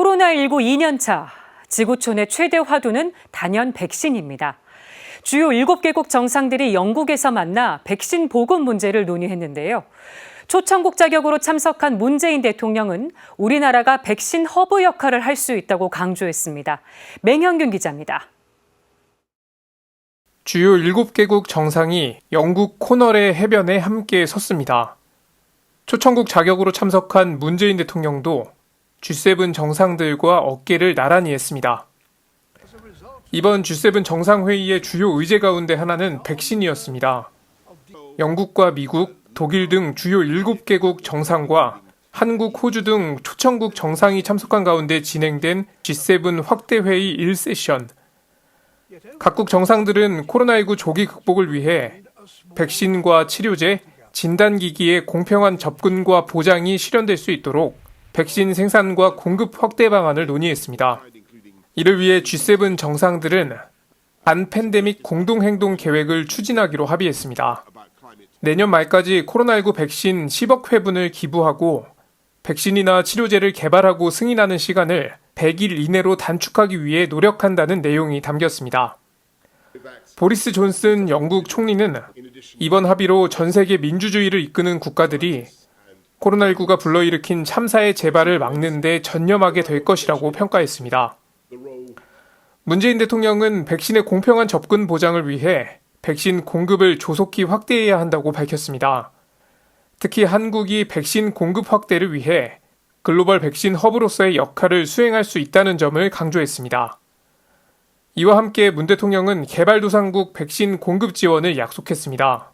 코로나19 2년차 지구촌의 최대 화두는 단연 백신입니다. 주요 7개국 정상들이 영국에서 만나 백신 보급 문제를 논의했는데요. 초청국 자격으로 참석한 문재인 대통령은 우리나라가 백신 허브 역할을 할 수 있다고 강조했습니다. 맹현균 기자입니다. 주요 7개국 정상이 영국 코널의 해변에 함께 섰습니다. 초청국 자격으로 참석한 문재인 대통령도 G7 정상들과 어깨를 나란히 했습니다. 이번 G7 정상회의의 주요 의제 가운데 하나는 백신이었습니다. 영국과 미국, 독일 등 주요 7개국 정상과 한국, 호주 등 초청국 정상이 참석한 가운데 진행된 G7 확대회의 1세션. 각국 정상들은 코로나19 조기 극복을 위해 백신과 치료제, 진단기기의 공평한 접근과 보장이 실현될 수 있도록 백신 생산과 공급 확대 방안을 논의했습니다. 이를 위해 G7 정상들은 반팬데믹 공동행동 계획을 추진하기로 합의했습니다. 내년 말까지 코로나19 백신 10억 회분을 기부하고 백신이나 치료제를 개발하고 승인하는 시간을 100일 이내로 단축하기 위해 노력한다는 내용이 담겼습니다. 보리스 존슨 영국 총리는 이번 합의로 전 세계 민주주의를 이끄는 국가들이 코로나19가 불러일으킨 참사의 재발을 막는 데 전념하게 될 것이라고 평가했습니다. 문재인 대통령은 백신의 공평한 접근 보장을 위해 백신 공급을 조속히 확대해야 한다고 밝혔습니다. 특히 한국이 백신 공급 확대를 위해 글로벌 백신 허브로서의 역할을 수행할 수 있다는 점을 강조했습니다. 이와 함께 문 대통령은 개발도상국 백신 공급 지원을 약속했습니다.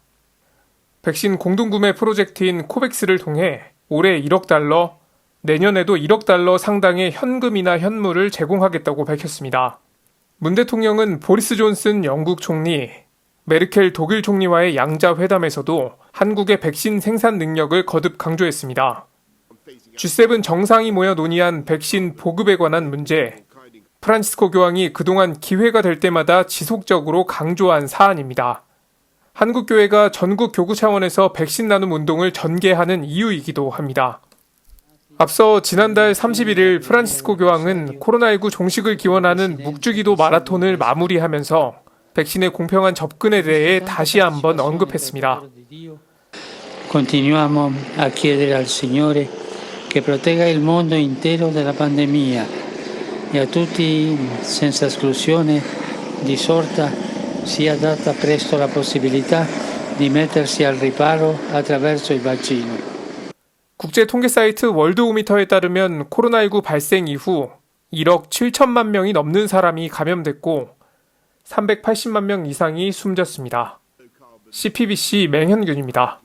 백신 공동구매 프로젝트인 코백스를 통해 올해 1억 달러, 내년에도 1억 달러 상당의 현금이나 현물을 제공하겠다고 밝혔습니다. 문 대통령은 보리스 존슨 영국 총리, 메르켈 독일 총리와의 양자 회담에서도 한국의 백신 생산 능력을 거듭 강조했습니다. G7 정상이 모여 논의한 백신 보급에 관한 문제, 프란치스코 교황이 그동안 기회가 될 때마다 지속적으로 강조한 사안입니다. 한국교회가 전국 교구 차원에서 백신 나눔 운동을 전개하는 이유이기도 합니다. 앞서 지난달 31일 프란치스코 교황은 코로나19 종식을 기원하는 묵주기도 마라톤을 마무리하면서 백신의 공평한 접근에 대해 다시 한번 언급했습니다. Continuiamo a chiedere al Signore che protegga il mondo intero dalla pandemia e a tutti, senza esclusione di sorta, sia data presto la possibilità di mettersi al riparo attraverso il vaccino. 국제 통계 사이트 월드오미터에 따르면 코로나19 발생 이후 1억 7천만 명이 넘는 사람이 감염됐고 380만 명 이상이 숨졌습니다. CPBC 맹현균입니다.